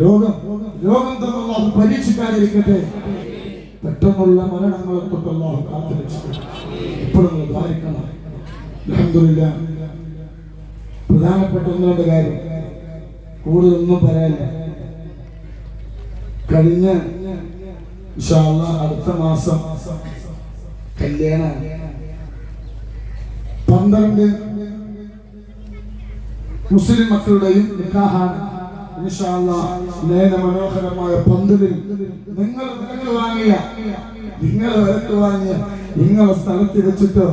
രോഗം രോഗം തന്നുള്ള പരീക്ഷിക്കാതിരിക്കട്ടെ. പെട്ടെന്നുള്ള മരണങ്ങളെ തൊട്ട് അള്ളാഹു കാത്തു ഇപ്പോഴും ധാരിക്കണം പ്രധാനപ്പെട്ട ഒന്നുകൊണ്ട് കാര്യം. കൂടുതലൊന്നും പറയാനില്ല കഴിഞ്ഞ അടുത്ത മാസം കല്യാണ. പന്ത്രണ്ട് മുസ്ലിം മക്കളുടെയും നിക്കാഹാണ്. മനോഹരമായ പന്തലിൽ നിങ്ങൾ വിലക്ക് വാങ്ങിയ നിങ്ങൾ വിലക്ക് വാങ്ങിയ നിങ്ങളെ സ്ഥലത്ത് വെച്ചിട്ട്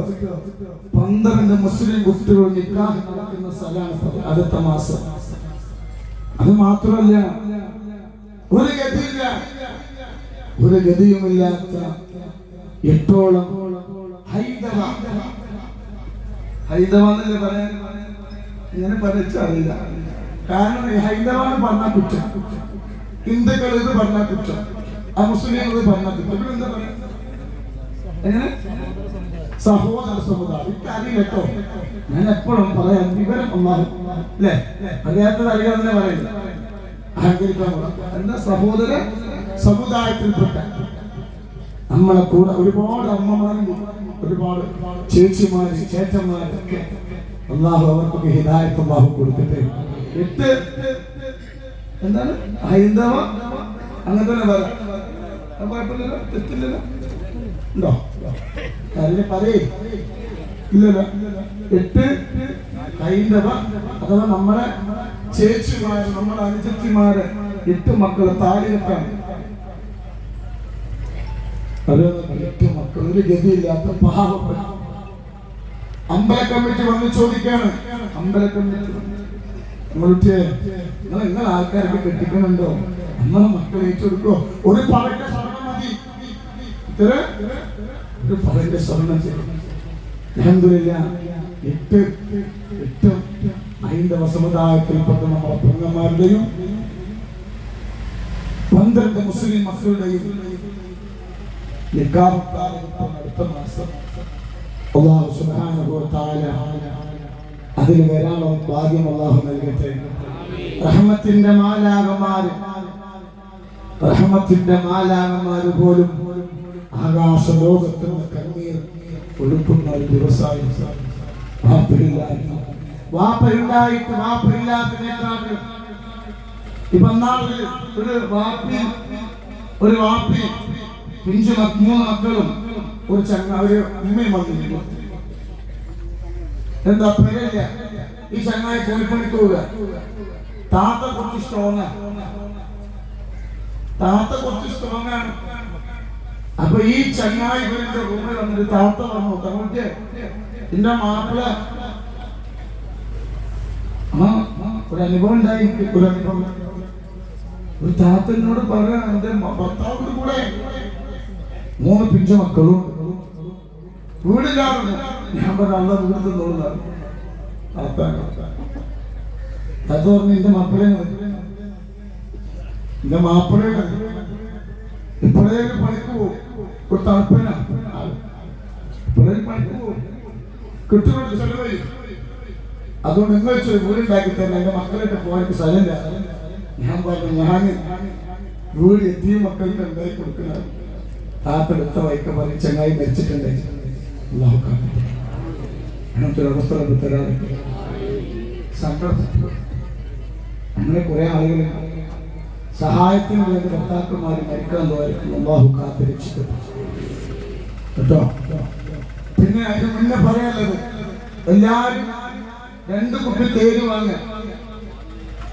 പന്ത്രണ്ട് മുസ്ലിം കുട്ടികൾ നിക്കാഹ് നടക്കുന്ന സ്ഥലമാണ് അടുത്ത മാസം. അത് മാത്രമല്ല ഒരു ഗതിയില്ല ഒരു ഗതിയുമില്ലാത്ത എട്ടോളം ഹൈന്ദവ ഹൈന്ദവ എന്നല്ലേ പറയാൻ? ഇങ്ങനെ പറയിച്ചറിയില്ല കാരണം ഹൈന്ദവാണ് പറഞ്ഞ കുറ്റം. ഹിന്ദുക്കൾ ഇത് പറഞ്ഞ കുറ്റം. ആ മുസ്ലിം ഇത് പറഞ്ഞ കുറ്റം. എന്താ പറയുക സഹോദര സമുദായം. എനിക്കറിയില്ല കേട്ടോ. ഞാൻ എപ്പോഴും പറയാം വിവരം ഒന്നാണ്. അല്ലേ? അറിയാത്തത് അറിയാതെ പറയുന്നത് അഹങ്കരിക്കാൻ. എന്താ സഹോദര സമുദായത്തിൽപ്പെട്ട? നമ്മളെ കൂടെ ഒരുപാട് അമ്മമാരും ഒരുപാട് ചേച്ചിമാര് ചേച്ചന്മാരൊക്കെ അള്ളാഹു അവർക്കൊക്കെ ഹിദായത്ത് അള്ളാഹു കൊടുക്കട്ടെ. എട്ട്. എന്താണ്? ഹൈന്ദവ. അങ്ങനെ തന്നെ പറയാം കുഴപ്പമില്ലല്ലോ? തെറ്റില്ലല്ലോ? ഉണ്ടോ? കാര്യം പറയേ. ഇല്ലല്ലോ? എട്ട്. ഹൈന്ദവ. അഥവാ നമ്മുടെ ചേച്ചിമാര് നമ്മുടെ അനുജത്തിമാര് എട്ട് മക്കൾ താലി കെട്ടാണ് അറിയാവുന്ന എട്ട് മക്കൾ ഒരു ഗതിയില്ലാത്ത പാവപ്പെട്ട. അമ്പല കമ്മിറ്റി വന്ന് ചോദിക്കാണ്. അമ്പല കമ്മിറ്റി നമ്മളുടെ നിങ്ങൾ നിങ്ങൾ ആൾക്കാരൊക്കെ കെട്ടിക്കണുണ്ടോ? നമ്മളെ മക്കളെ ഏറ്റെടുക്കോ? ഒരു പവന്റെ സ്വർണം മതി. ഒരു പവന്റെ സ്വർണം അൽഹംദുലില്ലാ എട്ട് എട്ട് ഹൈന്ദവ സമുദായത്തിൽപ്പെട്ട നമ്മുടെ പെങ്ങന്മാരുടെയും പന്ത്രണ്ട് മുസ്ലിം മക്കളുടെയും നിക്കാഹ് അടുത്ത മാസം. അള്ളാഹു സുബ്ഹാനഹു വ തആല അതിൽ വരാനുള്ള ഭാഗ്യം അള്ളാഹു നൽകട്ടെ. റഹ്മത്തിന്റെ മാലാകമാര് റഹ്മത്തിന്റെ മാലാകമാര് പോലും ആകാശ ലോകത്തിന് കണ്ണീർ ഒഴുക്കുന്ന ഒരു ദിവസമായി. വാപ്പരുണ്ടായിട്ട് വാപ്പരില്ലാത്ത നേതാവ് ഇപ്പൊ നാളെ ഒരു വാപ്പി ഒരു വാപ്പി പിഞ്ചു മൂന്ന് മക്കളും ഒരു ചങ്ങ ഒരു ഉമ്മയും വന്നിരുന്നു എന്താ പേരില്ല ഈ ചങ്ങായി കൂലിപ്പണിക്ക് താത്ത കുറച്ച് സ്ട്രോങ് താത്ത കുറച്ച് സ്ട്രോങ് ആണ്. അപ്പൊ ഈ ചങ്ങായി ഇവരുടെ റൂമിൽ വന്നിട്ട് താത്ത വന്നു തമിഴ് എന്റെ മാപ്പിള ഒരു അനുഭവം ഉണ്ടായി. ഒരു അനുഭവം. ഒരു താത്ത എന്നോട് എന്റെ ഭർത്താവിന്റെ കൂടെ മൂന്ന് പിഞ്ചു മക്കളും വീടില്ലാറുണ്ട് ഞാൻ പറഞ്ഞ പണിക്ക് പോകും ഒരു തണുപ്പന. അതുകൊണ്ട് നിങ്ങൾ വീടുണ്ടാക്കി തന്നെ എന്റെ മക്കളായിട്ട് ഞാൻ പറഞ്ഞു ഞാൻ വീട് എത്തിയ മക്കൾക്ക് ഉണ്ടാക്കി കൊടുക്കുന്ന താത്തെടുത്ത വൈക്ക പറഞ്ഞ് ചങ്ങായി മരിച്ചിട്ടുണ്ട്. അള്ളാഹു കാക്കട്ടെ. അങ്ങനത്തെ ഒരു അവസ്ഥ നമുക്ക് തരാറുണ്ട് സങ്കടം അങ്ങനെ കുറെ ആളുകൾ സഹായത്തിന് വേണ്ടി ഭർത്താക്കന്മാർ മരിക്കാൻ പോയിരിക്കും അള്ളാഹു കാത്ത് രക്ഷിക്കട്ടെ കേട്ടോ പിന്നെ അതിന് മുന്നേ പറയാനുള്ളത് എല്ലാവരും രണ്ട് കുട്ടി തേര് വാങ്ങ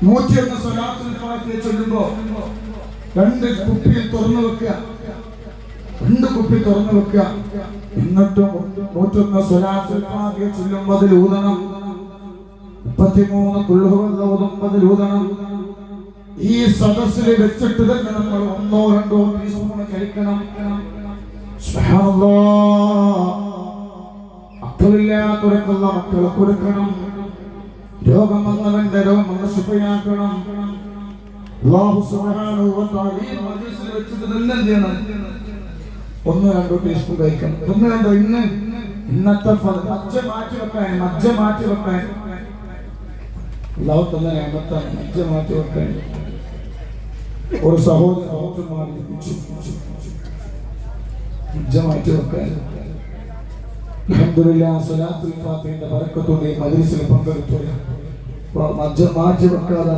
നൂറ്റിയൊന്ന് സ്വലാത്തുൽ ചൊല്ലുമ്പോ രണ്ട് കുപ്പി തുറന്നു വെക്കുക രണ്ട് കുപ്പി തുറന്നു വെക്കുക. എന്നിട്ടും നൂറ്റൊന്ന് സ്വലാത്തുൽ ഫാത്തിഹ ചൊല്ലുമ്പോ അതിൽ ഊതണം. മുപ്പത്തിമൂന്ന് കുള്ളുകൾ ഊതുമ്പതിൽ ഊതണം. ഈ സദസ്സിൽ വെച്ചിട്ട് തന്നെ നമ്മൾ ഒന്നോ രണ്ടോ ടീസ്പൂൺ കഴിക്കണം. സുബ്ഹാനല്ലാഹ്. മക്കളില്ലാത്തവർക്കുള്ള മക്കളെ കൊടുക്കണം. രോഗം വന്നവന്റെ രോഗം ശുഭയാക്കണം. അല്ലാഹു സുബ്ഹാനഹു വ തആല ഈ മജ്ലിസിൽ വെച്ചിട്ട് തന്നെ ഒന്ന് രണ്ടോ ടീസ്പൂൺ കഴിക്കണം. ഒന്ന് രണ്ടോ ഇന്ന്. ഇന്നത്തെ മജ്ജ മാറ്റി വെക്കാൻ മജ്ജ മാറ്റി വെക്കാൻ. മാറ്റി വെക്കാൻ ഒരു സഹോദരൻ മാറ്റി വെക്കാൻ.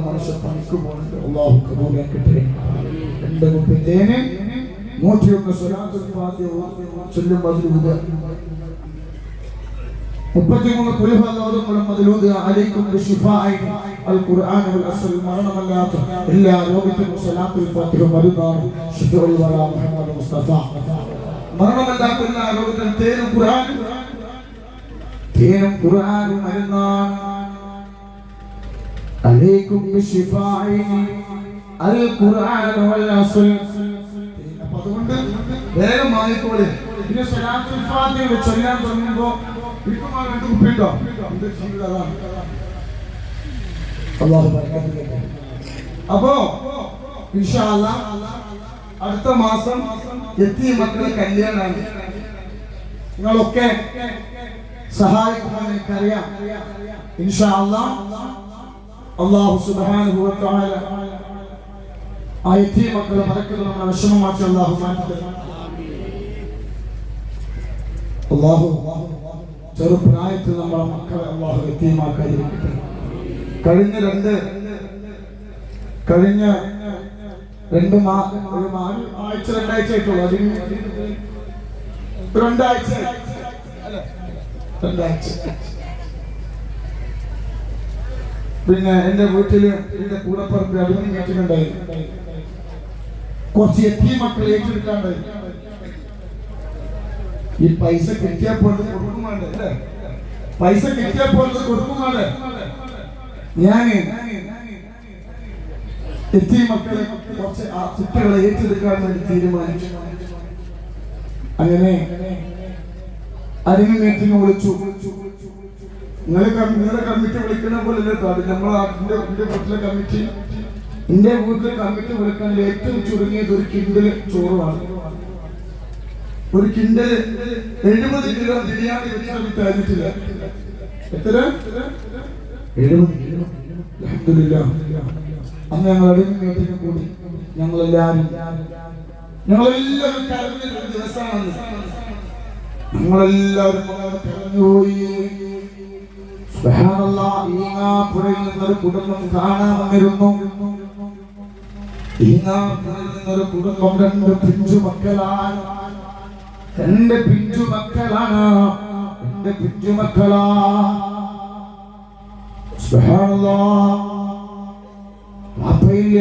മനുഷ്യൻ പണിക്ക് പോകുന്നുണ്ട്. എന്റെ കുട്ടിത്തേന് നൂറ്റിയൊന്ന് സ്വലാത്തുൽ ഫാത്തിഹ ചൊല്ലും മതിലൂത് മുപ്പത്തിമൂന്ന് കുലിഫലോകങ്ങളും അതിലൂത് അലൈക്കും അൽ ഖുർആൻ വൽ അസ്ൽ മരണമല്ലാത്ത എല്ലാ രോഗത്തിനും സലാത്തുൽ ഫാത്തിഹ മരുന്നാണ് ഷിഫുൽ വലാ മുഹമ്മദ് മുസ്തഫ. മരണമല്ലാത്ത എല്ലാ രോഗത്തിനും തേനും ഖുർആനും. തേനും ഖുർആനും മരുന്നാണ്. അലൈക്കും ബിശിഫാഇ അൽ ഖുർആൻ വൽ അസ്ൽ വേഗം വാങ്ങിക്കോളി പിന്നെ സലാത്തുൽ ചൊല്ലാൻ തുടങ്ങുമ്പോ അപ്പോ അടുത്ത മാസം എത്തിയ മക്കളെ കല്യാണാണ്. നിങ്ങളൊക്കെ സഹായിക്കാൻ എനിക്കറിയാം. അള്ളാഹു സുബ്ഹാനഹു വ തആല ആ എത്തിയ മക്കളെ മറക്കുന്നത് വിഷമമാക്കി അള്ളാഹു മാറ്റി അള്ളാഹു ചെറുപ്രായത്തിൽ നമ്മളെ മക്കളെ അള്ളാഹു എത്തിയമാക്കാതിരിക്കട്ടെ കഴിഞ്ഞ രണ്ട് കഴിഞ്ഞ രണ്ട് ഒരു ആഴ്ച രണ്ടാഴ്ച ആയിട്ടുള്ളൂ. രണ്ടാഴ്ച? രണ്ടാഴ്ച. പിന്നെ എന്റെ വീട്ടിൽ എന്റെ കൂടപ്പുറത്ത് അടിമണി കേട്ടിട്ടുണ്ടായി കുറച്ച് എത്തിയ മക്കൾ ഏറ്റെടുക്കാണ്ടായി ഈ പൈസ കിട്ടിയാൽ പോലെ കൊടുക്കുന്നുണ്ട് അല്ലേ? പൈസ കിട്ടിയാൽ പോലെ കൊടുക്കുന്നുണ്ട്. ഞാൻ എത്തി മക്കളെ കുറച്ച് ആ കുട്ടികളെ ഏറ്റെടുക്കാൻ വേണ്ടി തീരുമാനിച്ചു. അങ്ങനെ അരിങ്ങ മീറ്റിംഗ് വിളിച്ചു. നിങ്ങളെ നിങ്ങളുടെ കമ്മിറ്റി വിളിക്കണ പോലെ കേട്ടോ അത് നമ്മളെ വീട്ടിലെ കമ്മിറ്റി. എന്റെ വീട്ടിലെ കമ്മിറ്റി വിളിക്കാൻ ഏറ്റവും ചുരുങ്ങിയത് ഒരു കിണ്ടിൽ ചോറുമാണ്. ഒരു കിണ്ടൽ എഴുപത് കിലോ ബിരിയാണി വെച്ചാൽ തരുന്നിട്ടില്ല എത്ര. അന്ന് ഞങ്ങൾ അടിമ കൂടി. ഞങ്ങളെല്ലാവരും ഞങ്ങളെല്ലാവരും കരഞ്ഞൊരു ദിവസമാണ് ഞങ്ങളെല്ലാവരും കരഞ്ഞുപോയി ഈങ്ങാപ്പുഴയിൽ നിന്നൊരു കുടുംബം കാണാൻ വന്നിരുന്നു. ഈങ്ങാപ്പുഴയിൽ നിന്നൊരു കുടുംബം രണ്ട് പിഞ്ചു മക്കളാണ് രണ്ട് പിഞ്ചു മക്കളാണ് എന്റെ പിഞ്ചു മക്കളാ സുബ്ഹാനല്ലാഹ്, വാപ്പയില്ല